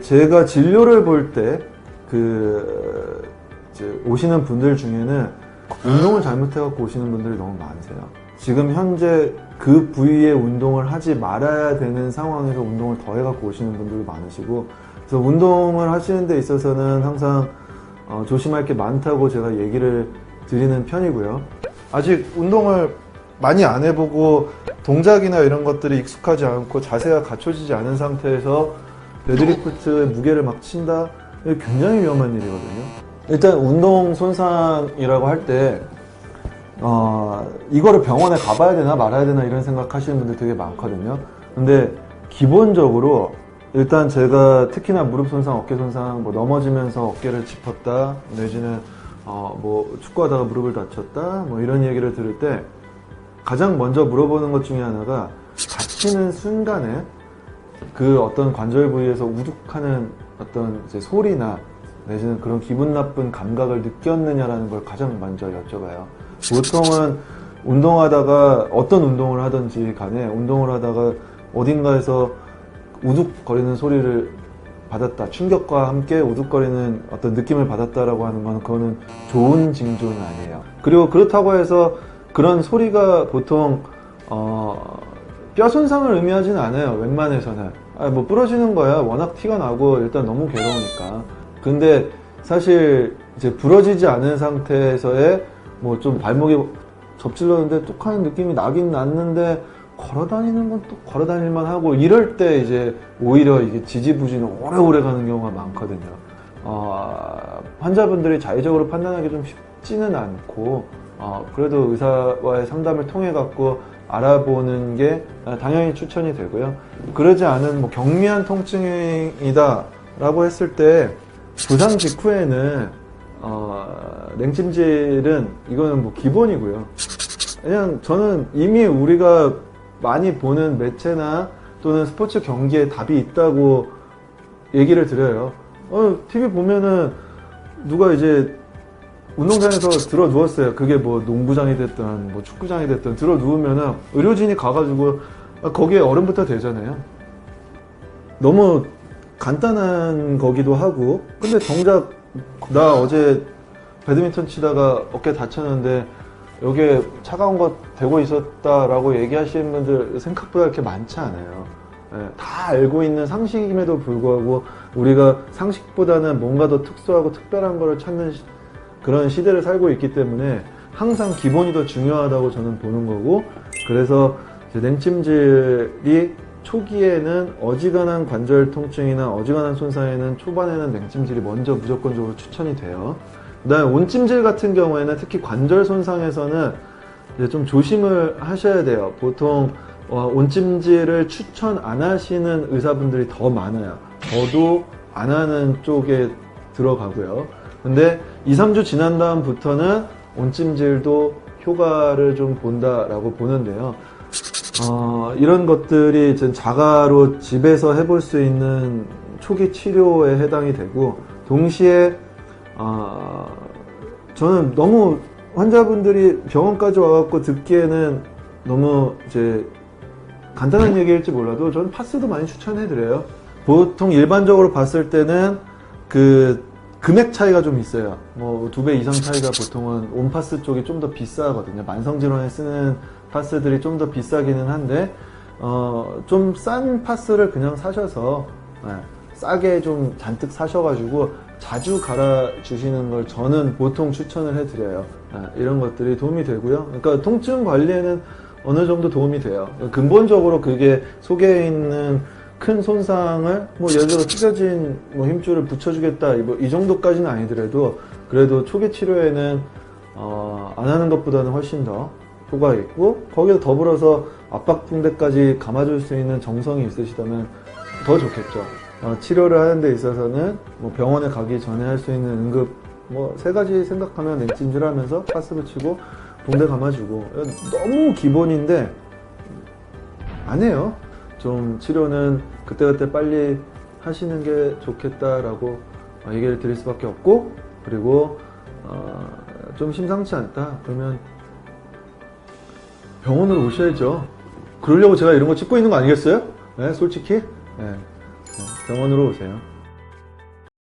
제가 진료를 볼 때 그 오시는 분들 중에는 운동을 잘못해갖고 오시는 분들이 너무 많으세요. 지금 현재 그 부위의 운동을 하지 말아야 되는 상황에서 운동을 더 해갖고 오시는 분들도 많으시고 그래서 운동을 하시는 데 있어서는 항상 어, 조심할 게 많다고 제가 얘기를 드리는 편이고요. 아직 운동을 많이 안 해보고 동작이나 이런 것들이 익숙하지 않고 자세가 갖춰지지 않은 상태에서 데드리프트의 무게를 막 친다? 이거 굉장히 위험한 일이거든요. 일단 운동 손상이라고 할 때, 어, 이거를 병원에 가봐야 되나 말아야 되나 이런 생각 하시는 분들 되게 많거든요. 근데 기본적으로 일단 제가 특히나 무릎 손상, 어깨 손상, 뭐 넘어지면서 어깨를 짚었다, 내지는 어, 뭐 축구하다가 무릎을 다쳤다, 뭐 이런 얘기를 들을 때 가장 먼저 물어보는 것 중에 하나가 다치는 순간에 그 어떤 관절 부위에서 우둑하는 어떤 소리나 내지는 그런 기분 나쁜 감각을 느꼈느냐라는 걸 가장 먼저 여쭤봐요. 보통은 운동하다가 어떤 운동을 하든지 간에 운동을 하다가 어딘가에서 우둑거리는 소리를 받았다. 충격과 함께 우둑거리는 어떤 느낌을 받았다라고 하는 건 그거는 좋은 징조는 아니에요. 그리고 그렇다고 해서 그런 소리가 보통 어, 뼈 손상을 의미하지는 않아요. 웬만해서는. 아, 뭐 부러지는 거야. 워낙 티가 나고 일단 너무 괴로우니까. 근데 사실 이제 부러지지 않은 상태에서의 뭐 좀 발목이 접질렀는데 뚝 하는 느낌이 나긴 났는데 걸어 다니는 건 또 걸어 다닐만 하고 이럴 때 이제 오히려 이게 지지부진을 오래오래 가는 경우가 많거든요. 어, 환자분들이 자의적으로 판단하기 좀 쉽지는 않고 어, 그래도 의사와의 상담을 통해 갖고 알아보는 게 당연히 추천이 되고요. 그러지 않은 뭐 경미한 통증이다라고 했을 때 부상 직후에는 어, 냉찜질은 이거는 뭐 기본이고요. 그냥 저는 이미 우리가 많이 보는 매체나 또는 스포츠 경기에 답이 있다고 얘기를 드려요. 어, TV 보면은 누가 이제 운동장에서 들어 누웠어요. 그게 뭐 농구장이 됐든 뭐 축구장이 됐든 들어 누우면은 의료진이 가가지고 거기에 얼음부터 되잖아요. 너무 간단한 거기도 하고 근데 정작 나 어제 배드민턴 치다가 어깨 다쳤는데 여기에 차가운 거 대고 있었다라고 얘기하시는 분들 생각보다 그렇게 많지 않아요. 예, 다 알고 있는 상식임에도 불구하고 우리가 상식보다는 뭔가 더 특수하고 특별한 거를 찾는 시- 그런 시대를 살고 있기 때문에 항상 기본이 더 중요하다고 저는 보는 거고 그래서 냉찜질이 초기에는 어지간한 관절 통증이나 어지간한 손상에는 초반에는 냉찜질이 먼저 무조건적으로 추천이 돼요. 그다음에 온찜질 같은 경우에는 특히 관절 손상에서는 좀 조심을 하셔야 돼요. 보통 어, 온찜질을 추천 안 하시는 의사분들이 더 많아요. 저도 안 하는 쪽에 들어가고요. 근데 2, 3주 지난 다음부터는 온찜질도 효과를 좀 본다라고 보는데요. 어, 이런 것들이 자가로 집에서 해볼 수 있는 초기 치료에 해당이 되고 동시에 어, 저는 너무 환자분들이 병원까지 와갖고 듣기에는 너무 이제 간단한 얘기일지 몰라도 저는 파스도 많이 추천해드려요. 보통 일반적으로 봤을 때는 그 금액 차이가 좀 있어요. 뭐 두 배 이상 차이가 보통은 온파스 쪽이 좀 더 비싸거든요. 만성질환에 쓰는 파스들이 좀 더 비싸기는 한데 어, 좀 싼 파스를 그냥 사셔서 예, 싸게 좀 잔뜩 사셔가지고 자주 갈아주시는 걸 저는 보통 추천을 해드려요. 예, 이런 것들이 도움이 되고요. 그러니까 통증 관리에는 어느 정도 도움이 돼요. 근본적으로 그게 속에 있는 큰 손상을 뭐 예를 들어 찢어진 뭐 힘줄을 붙여주겠다 뭐 이 정도까지는 아니더라도 그래도 초기 치료에는 어, 안 하는 것보다는 훨씬 더 효과가 있고 거기에 더불어서 압박 붕대까지 감아줄 수 있는 정성이 있으시다면 더 좋겠죠. 어, 치료를 하는 데 있어서는 뭐 병원에 가기 전에 할 수 있는 응급 뭐 세 가지 생각하면 냉찜질 하면서 파스 붙이고 붕대 감아주고 너무 기본인데 안 해요. 좀 치료는 그때그때 빨리 하시는 게 좋겠다라고 어, 얘기를 드릴 수밖에 없고 그리고 어, 좀 심상치 않다 그러면 병원으로 오셔야죠. 그러려고 제가 이런 거 찍고 있는 거 아니겠어요? 네, 솔직히. 네. 네. 병원으로 오세요.